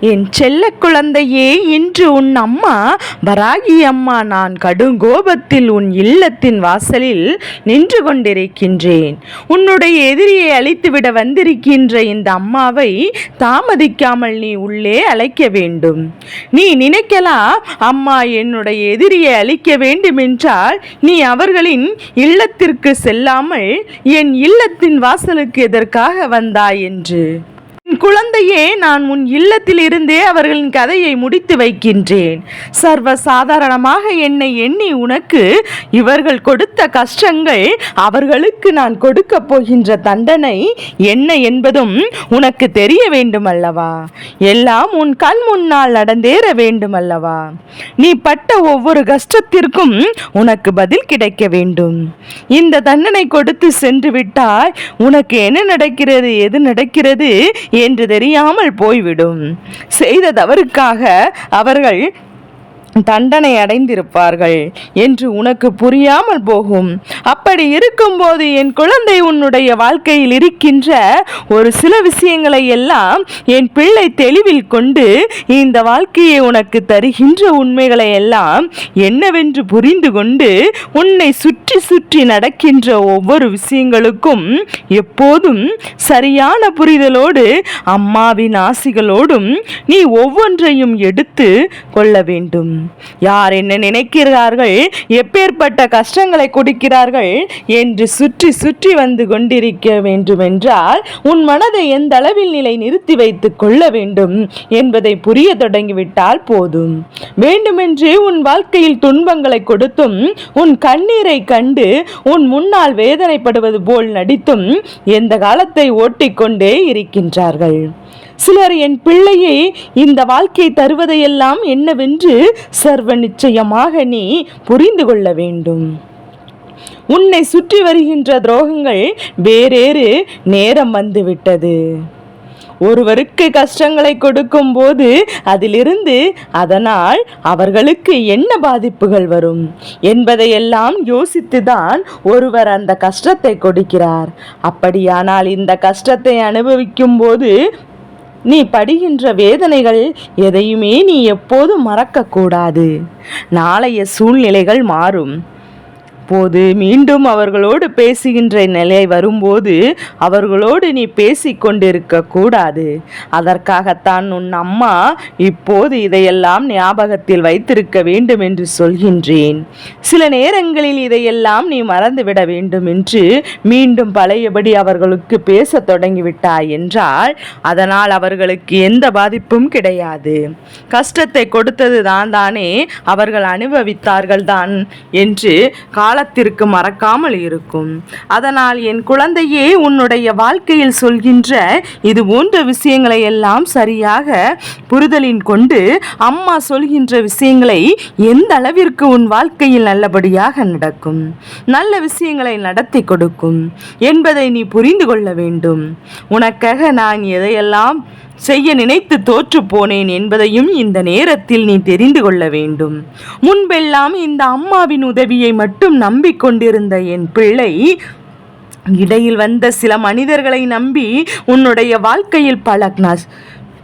என் செல்ல குழந்தையே இன்று உன் அம்மா வராகி அம்மா நான் கடுங்கோபத்தில் உன் இல்லத்தின் வாசலில் நின்று கொண்டிருக்கின்றேன். உன்னுடைய எதிரியை அழித்துவிட வந்திருக்கின்ற இந்த அம்மாவை தாமதிக்காமல் நீ உள்ளே அழைக்க வேண்டும். நீ நினைக்கலாம் அம்மா என்னுடைய எதிரியை அழிக்க வேண்டுமென்றால் நீ அவர்களின் இல்லத்திற்கு செல்லாமல் என் இல்லத்தின் வாசலுக்கு எதற்காக வந்தாய் என்று? குழந்தையே நான் உன் இல்லத்தில் இருந்தே அவர்களின் கதையை முடித்து வைக்கின்றேன். சர்வ சாதாரணமாக என்னை எண்ணி உனக்கு இவர்கள் கொடுத்த கஷ்டங்கள் அவர்களுக்கு நான் கொடுக்க போகின்ற தண்டனை என்ன என்பதும் உனக்கு தெரிய வேண்டும் அல்லவா எல்லாம் உன் கண் முன்னால் நடந்தேற வேண்டும் அல்லவா நீ பட்ட ஒவ்வொரு கஷ்டத்திற்கும் உனக்கு பதில் கிடைக்க வேண்டும். இந்த தண்டனை கொடுத்து சென்று விட்டால் உனக்கு என்ன நடக்கிறது எது நடக்கிறது என்று தெரியாமல் போய்விடும். செய்த தவறுக்காக அவர்கள் தண்டனை அடைந்திருப்பார்கள் என்று உனக்கு புரியாமல் போகும். அப்படி இருக்கும்போது என் குழந்தை உன்னுடைய வாழ்க்கையில் இருக்கின்ற ஒரு சில விஷயங்களை எல்லாம் என் பிள்ளை தெளிவில் கொண்டு இந்த வாழ்க்கையை உனக்கு தருகின்ற உண்மைகளை எல்லாம் என்னவென்று புரிந்து கொண்டு உன்னை சுற்றி சுற்றி நடக்கின்ற ஒவ்வொரு விஷயங்களுக்கும் எப்போதும் சரியான புரிதலோடு அம்மாவின் ஆசிகளோடும் நீ ஒவ்வொன்றையும் எடுத்து கொள்ள வேண்டும். யார் என்ன நினைக்கிறார்கள்? எப்பேற்பட்ட கஷ்டங்களை கொடுக்கிறார்கள்? என்று சுற்றி சுற்றி வந்து கொண்டிருக்க வேண்டுமென்றால் உன் மனதை எந்த அளவில் நிலை நிறுத்தி வைத்துக் கொள்ள வேண்டும் என்பதை புரிய தொடங்கிவிட்டால் போதும். வேண்டுமென்று உன் வாழ்க்கையில் துன்பங்களை கொடுத்தும் உன் கண்ணீரை கண்டு உன் முன்னால் வேதனைப்படுவது போல் நடித்தும் எந்த காலத்தை ஓட்டிக்கொண்டே இருக்கின்றார்கள்? சிலர் என் பிள்ளையை இந்த வாழ்க்கை தருவதையெல்லாம் என்னவென்று சர்வ நிச்சயமாக நீ புரிந்து கொள்ள வேண்டும். உன்னை சுற்றி வருகின்ற துரோகங்கள் வேறேறு நேரம் வந்துவிட்டது. ஒருவருக்கு கஷ்டங்களை கொடுக்கும்போது அதிலிருந்து அதனால் அவர்களுக்கு என்ன பாதிப்புகள் வரும் என்பதையெல்லாம் யோசித்துதான் ஒருவர் அந்த கஷ்டத்தை கொடுக்கிறார். அப்படியானால் இந்த கஷ்டத்தை அனுபவிக்கும் போது நீ படுகின்ற வேதனைகள் எதையுமே நீ எப்போதும் மறக்கக்கூடாது. நாளைய சூழ்நிலைகள் மாறும். அப்போது மீண்டும் அவர்களோடு பேசுகின்ற நிலை வரும்போது அவர்களோடு நீ பேசிக்கொண்டிருக்க கூடாது. அதற்காகத்தான் உன் அம்மா இப்போது இதையெல்லாம் ஞாபகத்தில் வைத்திருக்க வேண்டும் என்று சொல்கின்றேன். சில நேரங்களில் இதையெல்லாம் நீ மறந்துவிட வேண்டும் என்று மீண்டும் பழையபடி அவர்களுக்கு பேசத் தொடங்கிவிட்டாய் என்றால் அதனால் அவர்களுக்கு எந்த பாதிப்பும் கிடையாது. கஷ்டத்தை கொடுத்தது தான் தானே அவர்கள் அனுபவித்தார்கள் தான் என்று காலத்திற்கு மறக்காமல் இருக்கும். அதனால் என் குழந்தையே உன்னுடைய வாழ்க்கையில் சொல்கின்ற இது போன்ற விஷயங்களை எல்லாம் சரியாக புரிதலின் கொண்டு அம்மா சொல்கின்ற விஷயங்களை எந்த அளவிற்கு உன் வாழ்க்கையில் நல்லபடியாக நடக்கும் நல்ல விஷயங்களை நடத்தி கொடுக்கும் என்பதை நீ புரிந்து கொள்ள வேண்டும். உனக்காக நான் எதையெல்லாம் செய்ய நினைத்து தோற்று போனேன் என்பதையும் இந்த நேரத்தில் நீ தெரிந்து கொள்ள வேண்டும். முன்பெல்லாம் இந்த அம்மாவின் உதவியை மட்டும் நம்பிக்கொண்டிருந்த என் பிள்ளை இடையில் வந்த சில மனிதர்களை நம்பி உன்னுடைய வாழ்க்கையில் பல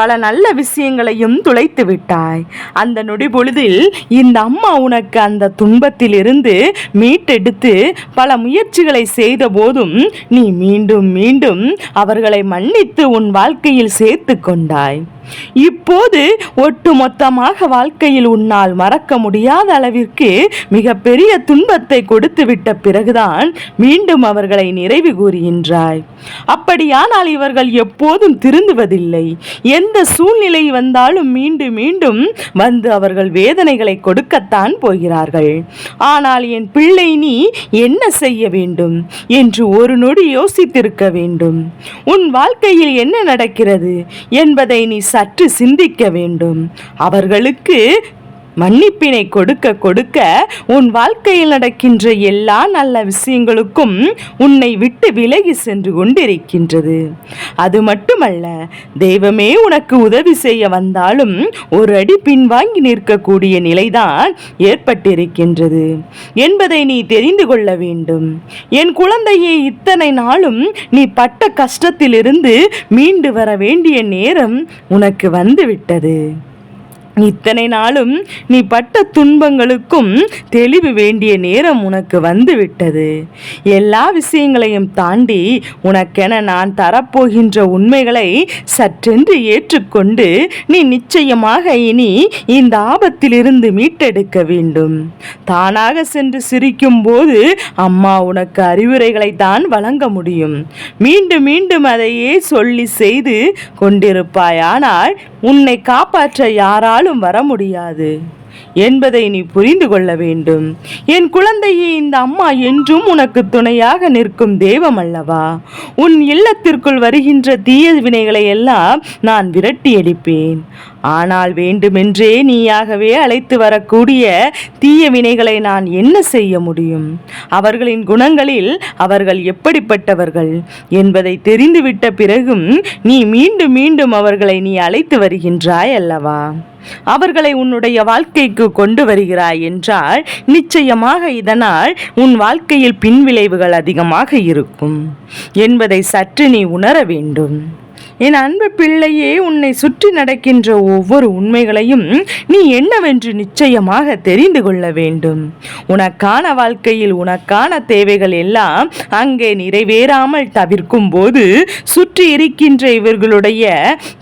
பல நல்ல விஷயங்களையும் துளைத்து விட்டாய். அந்த நொடி பொழுதில் இந்த அம்மா உனக்கு அந்த துன்பத்திலிருந்து மீட்டெடுத்து பல முயற்சிகளை செய்த போதும் நீ மீண்டும் மீண்டும் அவர்களை மன்னித்து உன் வாழ்க்கையில் சேர்த்து கொண்டாய். இப்போது ஒட்டுமொத்தமாக வாழ்க்கையில் உன்னால் மறக்க முடியாத அளவிற்கு மிகப்பெரிய துன்பத்தை கொடுத்து விட்ட பிறகுதான் மீண்டும் அவர்களை நிறைவு கூறுகின்றாய். அப்படியானால் இவர்கள் எப்போதும் திருந்துவதில்லை. எந்த சூழ்நிலை வந்தாலும் மீண்டும் மீண்டும் வந்து அவர்கள் வேதனைகளை கொடுக்கத்தான் போகிறார்கள். ஆனால் என் பிள்ளை நீ என்ன செய்ய வேண்டும் என்று ஒரு நொடி யோசித்திருக்க வேண்டும். உன் வாழ்க்கையில் என்ன நடக்கிறது என்பதை நீ சற்று சிந்திக்க வேண்டும். அவர்களுக்கு மன்னிப்பினை கொடுக்க கொடுக்க உன் வாழ்க்கையில் நடக்கின்ற எல்லா நல்ல விஷயங்களுக்கும் உன்னை விட்டு விலகி சென்று கொண்டிருக்கின்றது. அது மட்டுமல்ல தெய்வமே உனக்கு உதவி செய்ய வந்தாலும் ஒரு அடி பின்வாங்கி நிற்கக்கூடிய நிலைதான் ஏற்பட்டிருக்கின்றது. என்பதை நீ தெரிந்து கொள்ள வேண்டும். என் குழந்தையை இத்தனை நாளும் நீ பட்ட கஷ்டத்திலிருந்து மீண்டு வர வேண்டிய நேரம் உனக்கு வந்துவிட்டது. இத்தனை நாளும் நீ பட்ட துன்பங்களுக்கும் தெளிவு வேண்டிய நேரம் உனக்கு வந்துவிட்டது. எல்லா விஷயங்களையும் தாண்டி உனக்கென நான் தரப்போகின்ற உண்மைகளை சற்றென்று ஏற்றுக்கொண்டு நீ நிச்சயமாக இனி இந்த ஆபத்திலிருந்து மீட்டெடுக்க வேண்டும். தானாக சென்று சிரிக்கும் போது அம்மா உனக்கு அறிவுரைகளை தான் வழங்க முடியும். மீண்டும் மீண்டும் அதையே சொல்லி செய்து கொண்டிருப்பாயானால் உன்னை காப்பாற்ற யாரால் யாராலும் வர முடியாது. என்பதை நீ புரிந்து கொள்ள வேண்டும். என் குழந்தையே இந்த அம்மா என்றும் உனக்கு துணையாக நிற்கும் தெய்வம் அல்லவா? உன் இல்லத்திற்குள் வருகின்ற தீய வினைகளை எல்லாம் நான் விரட்டி அடிப்பேன் ஆனால் வேண்டுமென்றே நீயாகவே அழைத்து வரக்கூடிய தீய வினைகளை நான் என்ன செய்ய முடியும்? அவர்களின் குணங்களில் அவர்கள் எப்படிப்பட்டவர்கள் என்பதை தெரிந்துவிட்ட பிறகும் நீ மீண்டும் மீண்டும் அவர்களை நீ அழைத்து வருகின்றாய் அல்லவா? அவர்களை உன்னுடைய வாழ்க்கைக்கு கொண்டு வருகிறாய் என்றால் நிச்சயமாக இதனால் உன் வாழ்க்கையில் பின்விளைவுகள் அதிகமாக இருக்கும் என்பதை சற்று நீ உணர வேண்டும். என் அன்பு பிள்ளையே உன்னை சுற்றி நடக்கின்ற ஒவ்வொரு உண்மைகளையும் நீ என்னவென்று நிச்சயமாக தெரிந்து கொள்ள வேண்டும். உனக்கான வாழ்க்கையில் உனக்கான தேவைகள் எல்லாம் அங்கே நிறைவேறாமல் தவிர்க்கும் போது சுற்றி இருக்கின்ற இவர்களுடைய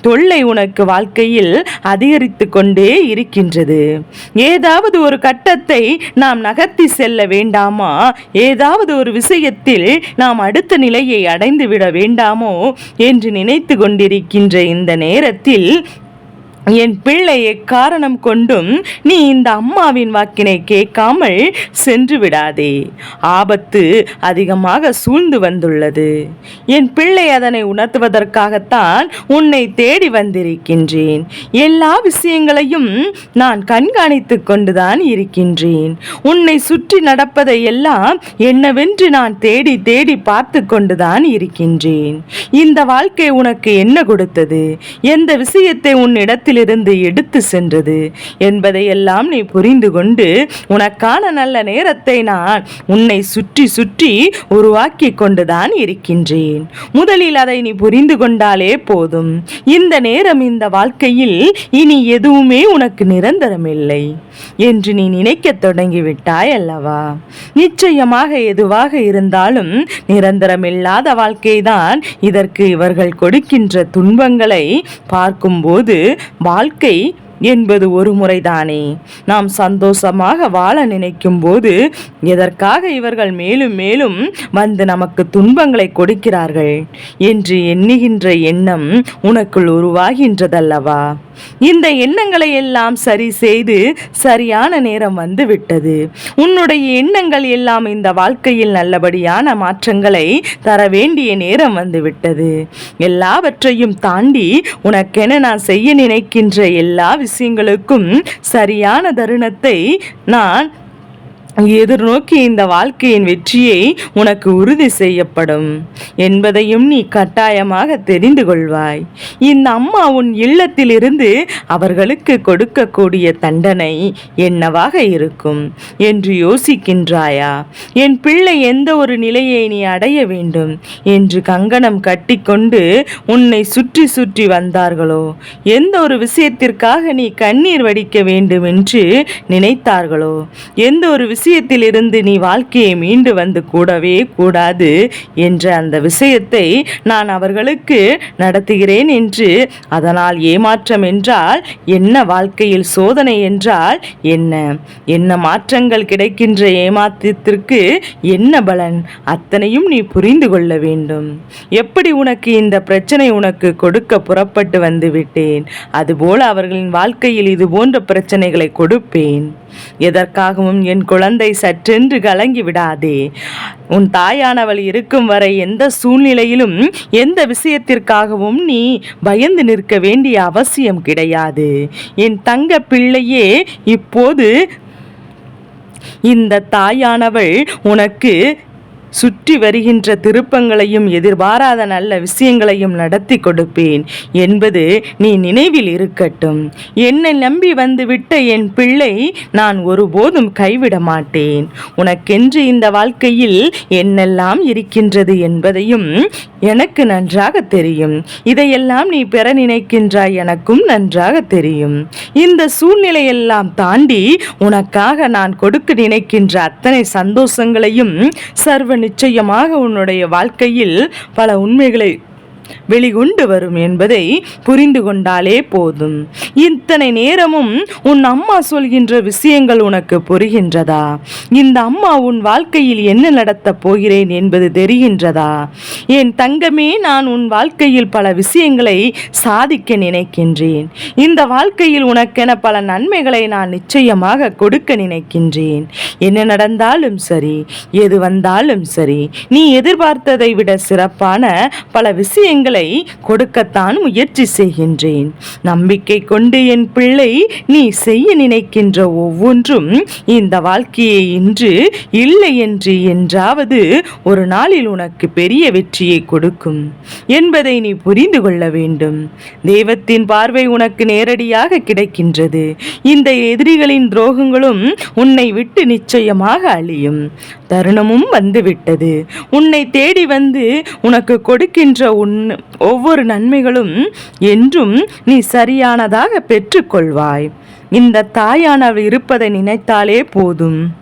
தொல்லை உனக்கு வாழ்க்கையில் அதிகரித்து கொண்டே இருக்கின்றது. ஏதாவது ஒரு கட்டத்தை நாம் நகர்த்தி செல்ல வேண்டாமா? ஏதாவது ஒரு விஷயத்தில் நாம் அடுத்த நிலையை அடைந்து விட வேண்டாமோ? என்று நினைத்து கொண்டிருக்கின்ற இந்த நேரத்தில் என் பிள்ளை காரணம் கொண்டும் நீ இந்த அம்மாவின் வாக்கினை கேட்காமல் சென்று விடாதே. ஆபத்து அதிகமாக சூழ்ந்து வந்துள்ளது. என் பிள்ளை அதனை உணர்த்துவதற்காகத்தான் உன்னை தேடி வந்திருக்கின்றேன். எல்லா விஷயங்களையும் நான் கண்காணித்து கொண்டுதான் இருக்கின்றேன். உன்னை சுற்றி நடப்பதை எல்லாம் என்னவென்று நான் தேடி தேடி பார்த்து கொண்டுதான் இருக்கின்றேன். இந்த வாழ்க்கை உனக்கு என்ன கொடுத்தது? எந்த விஷயத்தை உன்னிடத்தில் கையிலிருந்து எடுத்து சென்றது. என்பதையெல்லாம் நீ புரிந்து கொண்டு உனக்கான நல்ல நேரத்தை நான் உன்னை சுற்றி சுற்றி உருவாக்கி கொண்டுதான் இருக்கின்றேன். முதலில் அதை நீ புரிந்து கொண்டாலே போதும். இந்த நேரம் இந்த வாழ்க்கையில் இனி எதுவுமே உனக்கு நிரந்தரமில்லை என்று நீ நினைக்கத் தொடங்கிவிட்டாய் அல்லவா? நிச்சயமாக எதுவாக இருந்தாலும் நிரந்தரமில்லாத வாழ்க்கைதான் இதற்கு இவர்கள் கொடுக்கின்ற துன்பங்களை பார்க்கும்போது வாழ்க்கை என்பது ஒரு முறைதானே. நாம் சந்தோஷமாக வாழ நினைக்கும் போது எதற்காக இவர்கள் மேலும் மேலும் வந்து நமக்கு துன்பங்களை கொடுக்கிறார்கள்? என்று எண்ணுகின்ற எண்ணம் உனக்குள் உருவாகின்றதல்லவா? இந்த எண்ணங்களை எல்லாம் சரி செய்து சரியான நேரம் வந்து விட்டது உன்னுடைய எண்ணங்கள் எல்லாம் இந்த வாழ்க்கையில் நல்லபடியான மாற்றங்களை தர வேண்டிய நேரம் வந்து விட்டது எல்லாவற்றையும் தாண்டி உனக்கென நான் செய்ய நினைக்கின்ற எல்லா விஷயங்களுக்கும் சரியான தருணத்தை நான் எதிர்நோக்கி இந்த வாழ்க்கையின் வெற்றியை உனக்கு உறுதி செய்யப்படும். என்பதையும் நீ கட்டாயமாக தெரிந்து கொள்வாய். இந்த அம்மா உன் இல்லத்திலிருந்து அவர்களுக்கு கொடுக்கக்கூடிய தண்டனை என்னவாக இருக்கும்? என்று யோசிக்கின்றாயா? என் பிள்ளை எந்த ஒரு நிலையை நீ அடைய வேண்டும்? என்று கங்கணம் கட்டிக்கொண்டு உன்னை சுற்றி சுற்றி வந்தார்களோ? எந்த ஒரு விஷயத்திற்காக நீ கண்ணீர் வடிக்க வேண்டும் என்று நினைத்தார்களோ? எந்த ஒரு விஷயத்திலிருந்து நீ வாழ்க்கையை மீண்டு வந்து கூடவே கூடாது என்ற அந்த விஷயத்தை நான் அவர்களுக்கு நடத்துகிறேன் என்று அதனால் ஏமாற்றம் என்றால் என்ன வாழ்க்கையில் சோதனை என்றால் என்ன? என்ன மாற்றங்கள் கிடைக்கின்ற ஏமாற்றத்திற்கு என்ன பலன்? அத்தனையும் நீ புரிந்து கொள்ள வேண்டும். எப்படி உனக்கு இந்த பிரச்சனை உனக்கு கொடுக்க புறப்பட்டு வந்து விட்டேன்? அதுபோல அவர்களின் வாழ்க்கையில் இது போன்ற பிரச்சனைகளை கொடுப்பேன். எதற்காகவும் என் குழந்தை சற்றென்று கலங்கி விடாதே. உன் தாயானவள் இருக்கும் வரை எந்த சூழ்நிலையிலும் எந்த விஷயத்திற்காகவும் நீ பயந்து நிற்க வேண்டிய அவசியம் கிடையாது. என் தங்க பிள்ளையே இப்போது இந்த தாயானவள் உனக்கு சுற்றி வருகின்ற திருப்பங்களையும் எதிர்பாராத நல்ல விஷயங்களையும் நடத்தி கொடுப்பேன் என்பது நீ நினைவில் இருக்கட்டும். என்னை நம்பி வந்துவிட்ட என் பிள்ளை நான் ஒருபோதும் கைவிட மாட்டேன். உனக்கென்று இந்த வாழ்க்கையில் என்னெல்லாம் இருக்கின்றது என்பதையும் எனக்கு நன்றாக தெரியும். இதையெல்லாம் நீ பெற நினைக்கின்றாய் எனக்கும் நன்றாக தெரியும். இந்த சூழ்நிலையெல்லாம் தாண்டி உனக்காக நான் கொடுக்க நினைக்கின்ற அத்தனை சந்தோஷங்களையும் சர்வ நிச்சயமாக உன்னுடைய வாழ்க்கையில் பல உண்மைகளை வெளிகொண்டு வரும் என்பதை புரிந்து கொண்டாலே போதும். இத்தனை நேரமும் உன் அம்மா சொல்கின்ற விஷயங்கள் உனக்கு புரிகின்றதா? இந்த அம்மா உன் வாழ்க்கையில் என்ன நடத்தப் போகிறேன் என்பது தெரிகின்றதா? என் தங்கமே நான் உன் வாழ்க்கையில் பல விஷயங்களை சாதிக்க நினைக்கின்றேன். இந்த வாழ்க்கையில் உனக்கென பல நன்மைகளை நான் நிச்சயமாக கொடுக்க நினைக்கின்றேன். என்ன நடந்தாலும் சரி எது வந்தாலும் சரி நீ எதிர்பார்த்ததை விட சிறப்பான பல விஷயங்கள் கொடுக்கத்தான் முயற்சி செய்கின்றேன். நம்பிக்கை கொண்டு என் பிள்ளை நீ செய்ய நினைக்கின்ற ஒவ்வொன்றும் இந்த வாழ்க்கையை இன்று இல்லை என்று என்றாவது ஒரு நாளில் உனக்கு பெரிய வெற்றியை கொடுக்கும் என்பதை நீ புரிந்து கொள்ள வேண்டும். தெய்வத்தின் பார்வை உனக்கு நேரடியாக கிடைக்கின்றது. இந்த எதிரிகளின் துரோகங்களும் உன்னை விட்டு நிச்சயமாக அழியும். தருணமும் வந்துவிட்டது. உன்னை தேடி வந்து உனக்கு கொடுக்கின்ற உன் ஒவ்வொரு நன்மைகளும் என்றும் நீ சரியானதாக பெற்றுக்கொள்வாய். இந்த தாயானவள் இருப்பதை நினைத்தாலே போதும்.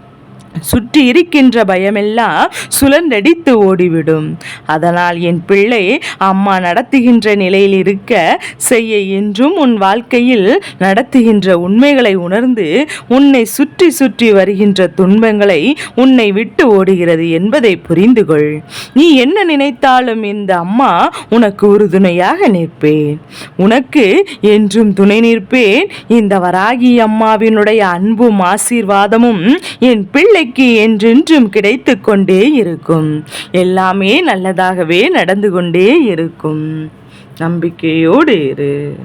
சுற்றி இருக்கின்ற பயமெல்லாம் சுழன்றடித்து ஓடிவிடும். அதனால் என் பிள்ளை அம்மா நடத்துகின்ற நிலையில் இருக்க செய்ய என்றும் உன் வாழ்க்கையில் நடத்துகின்ற உண்மைகளை உணர்ந்து உன்னை சுற்றி சுற்றி வருகின்ற துன்பங்களை உன்னை விட்டு ஓடுகிறது என்பதை புரிந்து கொள் நீ என்ன நினைத்தாலும் இந்த அம்மா உனக்கு உறுதுணையாக நிற்பேன். உனக்கு என்றும் துணை நிற்பேன். இந்த வராகி அம்மாவினுடைய அன்பும் ஆசீர்வாதமும் என் பிள்ளை பிள்ளைக்கு என்றென்றும் கிடைத்து கொண்டே இருக்கும். எல்லாமே நல்லதாகவே நடந்து கொண்டே இருக்கும். நம்பிக்கையோடு இரு.